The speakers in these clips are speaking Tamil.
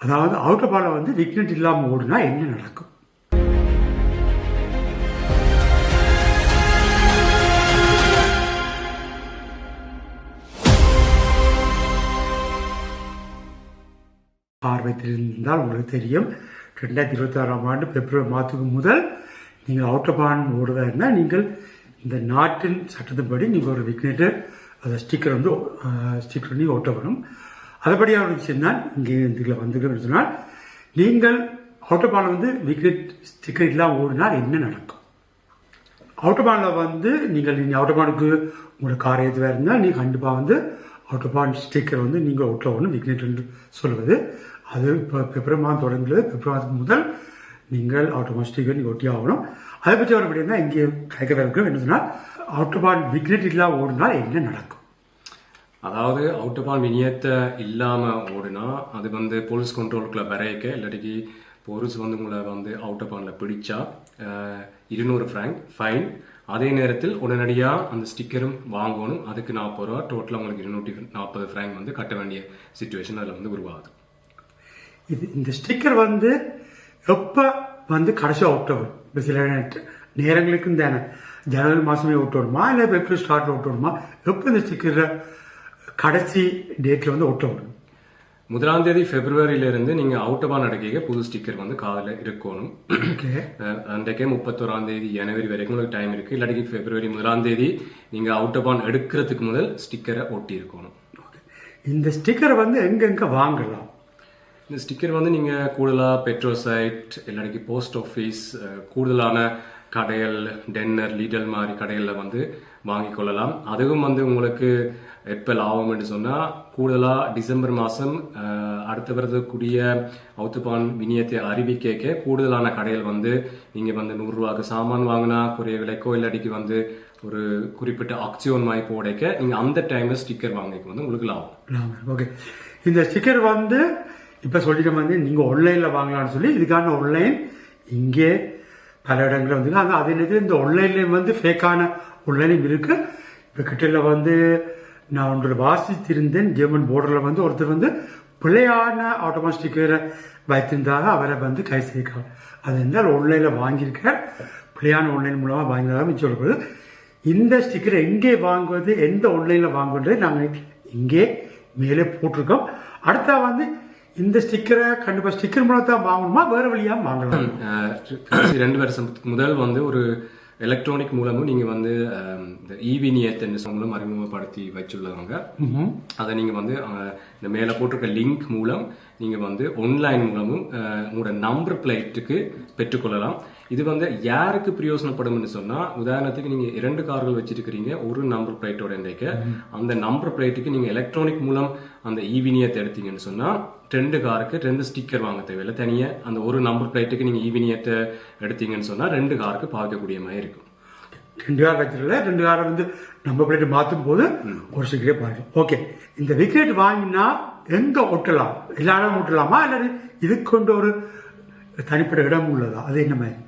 அதாவது அவுட்டபால வந்து விக்னெட் இல்லாமல் ஓடுனா என்ன நடக்கும்? ஆர்வத்தில் உங்களுக்கு தெரியும். ரெண்டாயிரத்தி இருபத்தாறாம் ஆண்டு பிப்ரவரி மாதத்துக்கு முதல் நீங்கள் அவுட்டபான் ஓடுவதா இருந்தால் நீங்கள் இந்த நாட்டின் சட்டத்தின்படி நீங்கள் ஒரு விக்னேட்டர் அதை ஸ்டிக்கர் வந்து ஸ்டிக்கர் பண்ணி ஓட்டப்படும் அதுபடியாக ஒரு இங்கே இதில் வந்துக்கணும்னு சொன்னால் நீங்கள் அவுட்டபானில் வந்து விக்னெட் ஸ்டிக்கர் ஓடினால் என்ன நடக்கும்? அவுட்டோபானில் வந்து நீங்கள் நீங்கள் அவுட்டபானுக்கு உங்களோட கார் எதுவாக இருந்தால் நீங்கள் கண்டிப்பாக வந்து அவுட்டபான் ஸ்டிக்கர் வந்து நீங்கள் ஒட்டணும் விக்னெட் என்று சொல்வது. அது இப்போ பிப்ரவரி மாதம் தொடங்குகிறது. பிப்ரவரி மாதத்துக்கு முதல் நீங்கள் அவுட்டபான் ஸ்டிக்கர் நீங்கள் ஒட்டி ஆகணும். அதை பற்றி அவர் அப்படின்னா இங்கே கேட்க இருக்கும் என்ன சொன்னால் அவுட்டோபான் விக்னெட் இல்லாமல் ஓடினால் என்ன நடக்கும்? அதாவது அவுட் அவுட்டபான் விநியத்தை இல்லாமல் ஓடுனா அது வந்து போலீஸ் கண்ட்ரோலுக்குள்ளே வரையக்க இல்லாட்டிக்கு போலீஸ் வந்து உங்களை வந்து அவுட் அவுட்டபான்ல பிடிச்சா இருநூறு ஃப்ராங்க் ஃபைன் அதே நேரத்தில் உடனடியாக அந்த ஸ்டிக்கரும் வாங்கணும். அதுக்கு நாற்பது ரூபா டோட்டலாக உங்களுக்கு இருநூற்றி நாற்பது ஃப்ராங்க் வந்து கட்ட வேண்டிய சுச்சுவேஷன் அதில் வந்து உருவாகுது. இது இந்த ஸ்டிக்கர் வந்து எப்போ வந்து கடைசி அவுட் ஆகும் இப்போ சில நேரங்களுக்கு தானே. ஜனவரி மாதமே அவுட் இல்லை எப்படி ஸ்டார்ட் அவுட் எப்போ இந்த ஸ்டிக்கரை கடைசி டேட்டில் வந்து அவுட் ஆகணும் முதலாம் தேதி பிப்ரவரியில இருந்து நீங்க அவுட்டபான் அடக்கிக்க புது ஸ்டிக்கர் வந்து காதில் இருக்கணும். அன்றைக்கே முப்பத்தோராம் தேதி ஜனவரி வரைக்கும் உங்களுக்கு டைம் இருக்கு. இல்லாட்டி பிப்ரவரி முதலாம் தேதி நீங்க அவுட்டபான் எடுக்கிறதுக்கு முதல் ஸ்டிக்கரை ஒட்டி இருக்கணும் இந்த ஸ்டிக்கரை வந்து எங்கெங்க வாங்கலாம்? இந்த ஸ்டிக்கர் வந்து நீங்க கூடுதலா பெட்ரோல் சைட் இல்லாட்டி போஸ்ட் ஆஃபீஸ் கூடுதலான கடைகள் டென்னர் லீடல் மாதிரி கடைகளில் வந்து வாங்கிக் கொள்ளலாம் அதுவும் வந்து உங்களுக்கு எப்போ லாபம் என்று சொன்னால் கூடுதலாக டிசம்பர் மாதம் அடுத்து வரதுக்கூடிய அவுத்துப்பான் விநியத்தை அறிவிக்க கூடுதலான கடைகள் வந்து நீங்கள் வந்து நூறுரூவாக்கு சாமான் வாங்கினா குறைய விலைக்கோ இல்லாட்டிக்கு வந்து ஒரு குறிப்பிட்ட ஆக்சியோன் மாதிரி போடைக்க நீங்கள் அந்த டைமில் ஸ்டிக்கர் வாங்கிக்க வந்து உங்களுக்கு லாபம். ஓகே இந்த ஸ்டிக்கர் வந்து இப்போ சொல்லிட்டு வந்து நீங்கள் ஆன்லைனில் வாங்கலாம்னு சொல்லி இதுக்கான ஆன்லைன் இங்கே பல இடங்களில் வந்து அது அதே நேரத்தில் இந்த ஆன்லைன்லேயும் வந்து ஃபேக்கான ஆன்லைனும் இருக்கு. இப்போ கிட்டல வந்து நான் ஒன்று வாசித்திருந்தேன். ஜெர்மன் போர்டரில் வந்து ஒருத்தர் வந்து பிள்ளையான ஆட்டோமாஸ்டிக்கரை வைத்திருந்தாக அவரை வந்து கை செய்கிறார் அது இருந்தால் ஆன்லைனில் வாங்கியிருக்கார். பிள்ளையான ஆன்லைன் மூலமாக வாங்கினதாக மிச்சம் சொல்லப்படுது இந்த ஸ்டிக்கரை எங்கே வாங்குவது? எந்த ஆன்லைனில் வாங்குவது? நாங்கள் இங்கே மேலே போட்டிருக்கோம். அடுத்தா வந்து இந்த ஸ்டிக்கரை கண்டிப்பாக ஸ்டிக்கர் மூலம் தான் வாங்கணுமா? வேறு வழியாக வாங்கலாம்? ரெண்டு வருஷத்துக்கு முதல் வந்து ஒரு எலக்ட்ரானிக் மூலமும் நீங்க வந்து இந்த இவி நியத்தன் மூலம் அறிமுகப்படுத்தி வச்சுள்ளவங்க. அதை நீங்க வந்து இந்த மேல போட்டிருக்க லிங்க் மூலம் நீங்க வந்து ஆன்லைன் மூலமும் உங்களோட நம்பர் பிளேட்டுக்கு பெற்றுக்கொள்ளலாம். இது வந்து யாருக்கு பிரயோசனப்படும்னு சொன்னா உதாரணத்துக்கு நீங்க இரண்டு கார்கள் வச்சிருக்கிறீங்க ஒரு நம்பர் பிளேட்டோட இன்றைக்கு. அந்த நம்பர் பிளேட்டுக்கு நீங்க எலக்ட்ரானிக் மூலம் அந்த ஈவினியத்தை எடுத்தீங்கன்னு சொன்னா ரெண்டு காருக்கு ரெண்டு ஸ்டிக்கர் வாங்க தேவையில்லை. தனியா அந்த ஒரு நம்பர் பிளேட்டுக்கு நீங்க ஈவினியத்தை எடுத்தீங்கன்னு சொன்னா ரெண்டு காருக்கு பாவிக்கக்கூடிய மாதிரி இருக்கும். ரெண்டு கார் வச்சிருக்கல ரெண்டு காரை வந்து நம்ம பிளேட் மாற்றும் போது ஒரு ஸ்டிக்கரே பாருங்க. ஓகே இந்த விக்கெட் வாங்கினா எங்க ஒட்டலாம்? எல்லா இடம் ஒட்டலாமா? அல்லது இதுக்கு கொண்டு ஒரு தனிப்பட்ட இடம் உள்ளதா? அது என்ன மாதிரி?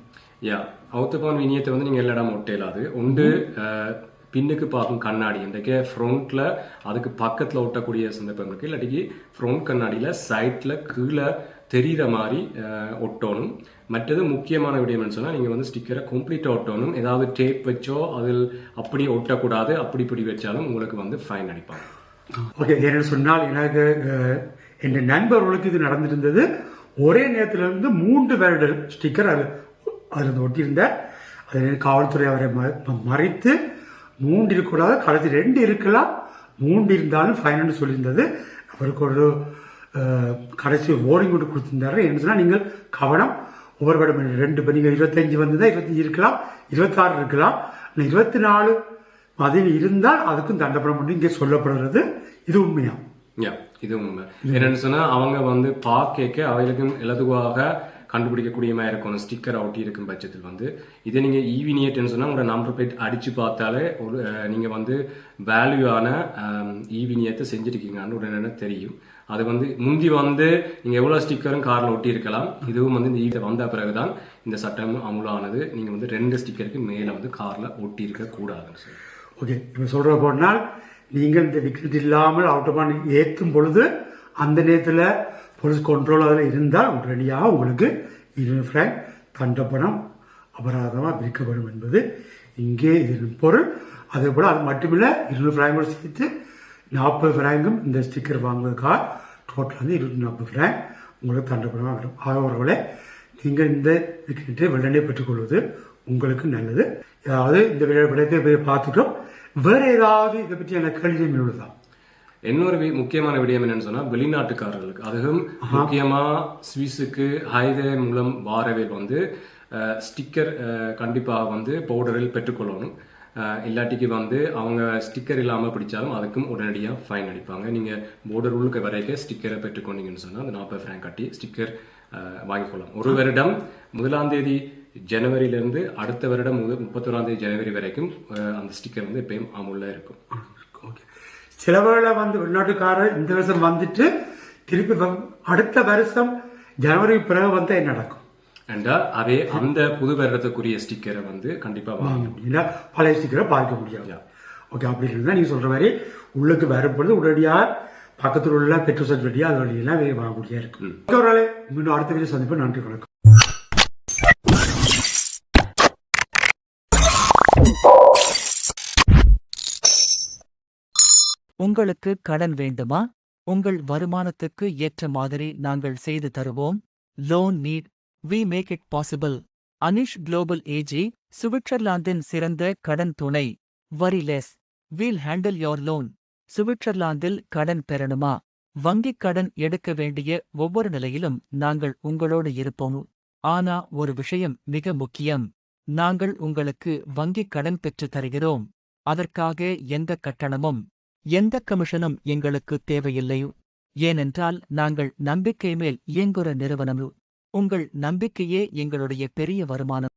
யா அவுத்தபான் வினியத்தை வந்து நீங்க எல்லா இடம் ஒட்டையிலாது உண்டு பின்னுக்கு பார்க்கும் கண்ணாடி. இன்றைக்கு ஃப்ரண்ட்ல அதுக்கு பக்கத்தில் ஒட்டக்கூடிய சந்தர்ப்பம் இருக்கு. இல்லாட்டிக்கு ஃப்ரண்ட் கண்ணாடியில் சைட்டில் கீழே தெரிகிற மாதிரி ஒட்டணும். மற்றது முக்கியமான விடயம் சொன்னால் நீங்கள் வந்து ஸ்டிக்கரை கம்ப்ளீட்டாக ஒட்டணும். ஏதாவது டேப் வச்சோ அதில் அப்படி ஒட்டக்கூடாது. அப்படி இப்படி வச்சாலும் உங்களுக்கு வந்து ஃபைன் அடிப்பாங்க. ஓகே ஏன்னு சொன்னால் எனக்கு என் நண்பர்களுக்கு இது நடந்திருந்தது. ஒரே நேரத்தில் இருந்து மூன்று வருட ஸ்டிக்கர் அது அதில் ஒட்டியிருந்தேன். ஒட்டியிருந்தார் அது காவல்துறை அவரை ம- மறைத்து மூன்று இருக்கக்கூடாது கடைசி ரெண்டு இருக்கலாம் மூன்று இருந்தாலும் ஃபைனல்னு சொல்லியிருந்தது. அவருக்கு ஒரு கடைசி ஓரிங் கொண்டு கொடுத்திருந்தாரு. என்ன சொன்னால் நீங்கள் கவனம் ஒவ்வொரு வருடம் ரெண்டு நீங்கள் இருபத்தஞ்சு வந்ததா இருபத்தஞ்சு இருக்கலாம் இருபத்தாறு இருக்கலாம். ஆனால் இருபத்தி நாலு மதியம் இருந்தால் அதுக்கும் தண்டப்பட முடியும் இங்கே சொல்லப்படுறது இது உண்மையா? இது உண்மை. என்னன்னு சொன்னா அவங்க வந்து பார்க்க அவைகளுக்கும் இலதுவாக கண்டுபிடிக்கக்கூடியமாக மாதிரி இருக்கும் ஸ்டிக்கர் ஒட்டி இருக்கும் பட்சத்தில் வந்து. இதே நீங்கள் ஈவினியேட்டுன்னு சொன்னால் உங்களோட நம்பர் பிளேட் அடித்து பார்த்தாலே ஒரு நீங்கள் வந்து வேல்யூவான ஈவினியத்தை செஞ்சுருக்கீங்கன்னு உடனே தெரியும். அது வந்து முந்தி வந்து நீங்கள் எவ்வளோ ஸ்டிக்கரும் காரில் ஒட்டி இருக்கலாம். இதுவும் வந்து இந்த ஈவ வந்த பிறகு தான் இந்த சட்டம் அமுலானது. நீங்கள் வந்து ரெண்டு ஸ்டிக்கருக்கு மேலே வந்து காரில் ஒட்டி இருக்க சொல்லி. ஓகே. இப்போ சொல்கிற போனால் நீங்கள் இந்த விக்கெட் இல்லாமல் அவுட்டோபான் ஏற்றும் பொழுது அந்த நேரத்தில் போலீஸ் கண்ட்ரோல் இருந்தால் உடனடியாக உங்களுக்கு இருபது ஃப்ராங்க் தண்டப்பணம் அபராதமாக விதிக்கப்படும் என்பது இங்கே இதன் பொருள். அதே போல் அது மட்டுமில்லை இருநூறு ஃப்ராங்கோடு சேர்த்து நாற்பது ஃப்ராங்கும் இந்த ஸ்டிக்கர் வாங்குவதற்காக டோட்டல் வந்து இருபத்தி நாற்பது ஃப்ராங்க் உங்களுக்கு தண்டப்பணமாக வரும். ஆகவர்களே நீங்கள் இந்த விக்கெட்டை வெள்ளனை பெற்றுக்கொள்வது உங்களுக்கு நல்லது. அதாவது இந்த விளையாட்டு விடயத்தை பார்த்துட்டோம். வேறு ஏதாவது இதை பற்றி எனக்கு கேள்வி உள்ளதான் இன்னொரு முக்கியமான விடயம் என்னன்னு சொன்னா வெளிநாட்டுக்காரர்களுக்கு. அதுவும் முக்கியமா சுவிஸுக்கு ஹைவே மூலம் வாரவே வந்து ஸ்டிக்கர் கண்டிப்பாக வந்து பவுடரில் பெற்றுக்கொள்ளணும். இல்லாட்டிக்கு வந்து அவங்க ஸ்டிக்கர் இல்லாம பிடிச்சாலும் அதுக்கும் உடனடியாக ஃபைன் அடிப்பாங்க. நீங்க போர்டர் உள்ளுக்கு வரைக்கும் ஸ்டிக்கரை பெற்றுக்கொண்டீங்கன்னு சொன்னா அந்த நாற்பது ஃப்ராங்க் கட்டி ஸ்டிக்கர் வாங்கிக்கொள்ளலாம் ஒரு வருடம் முதலாம் தேதி ஜனவரியிலிருந்து அடுத்த வருடம் முத முப்பத்தொராம் தேதி ஜனவரி வரைக்கும் அந்த ஸ்டிக்கர் வந்து எப்பயும் அமுல்ல இருக்கும். சில வேளை வந்து வெளிநாட்டுக்காரர் இந்த வருஷம் வந்துட்டு திருப்பி அடுத்த வருஷம் ஜனவரி பிறகு என்ன நடக்கும்? அண்டா அதே அந்த புது வருடத்துக்குரிய ஸ்டிக்கரை வந்து கண்டிப்பா வாங்க முடியல பழைய ஸ்டிக்கரை பார்க்க முடியாது. ஓகே அப்படி இருந்தால் நீங்கள் சொல்கிற மாதிரி உள்ளுக்கு வரும்பொழுது உடனடியாக பக்கத்தில் உள்ள பெட்ரோல் வழியாக அது வழியெல்லாம் வே- வாங்க முடியாது இருக்கு. ஓகே மீண்டும் அடுத்த வீடியோ சந்திப்போம். நன்றி வணக்கம். உங்களுக்கு கடன் வேண்டுமா? உங்கள் வருமானத்துக்கு ஏற்ற மாதிரி நாங்கள் செய்து தருவோம். Loan need we make it possible Anish global AG சுவிட்சர்லாந்தின் சிறந்த கடன் துணை. Worry less we'll handle your loan சுவிட்சர்லாந்தில் கடன் பெறணுமா? வங்கிக் கடன் எடுக்க வேண்டிய ஒவ்வொரு நிலையிலும் நாங்கள் உங்களோடு இருப்போம். ஆனா ஒரு விஷயம் மிக முக்கியம். நாங்கள் உங்களுக்கு வங்கிக் கடன் பெற்றுத் தருகிறோம். அதற்காக எந்த கட்டணமும் எந்த கமிஷனும் எங்களுக்கு தேவையில்லை. ஏனென்றால் நாங்கள் நம்பிக்கை மேல் இயங்குற நிறுவனம். உங்கள் நம்பிக்கையே எங்களுடைய பெரிய வருமானம்.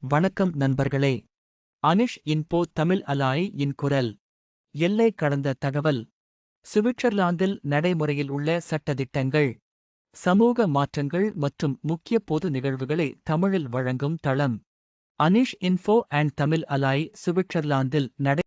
வணக்கம் நண்பர்களே. அனிஷ் இன்போ தமிழ் அலாய் இன் குரல். எல்லை கடந்த தகவல். சுவிட்சர்லாந்தில் நடைமுறையில் உள்ள சட்டதிட்டங்கள் சமூக மாற்றங்கள் மற்றும் முக்கிய பொது நிகழ்வுகளை தமிழில் வழங்கும் தளம். அனிஷ் இன்ஃபோ அண்ட் தமிழ் அலாய் சுவிட்சர்லாந்தில் நடை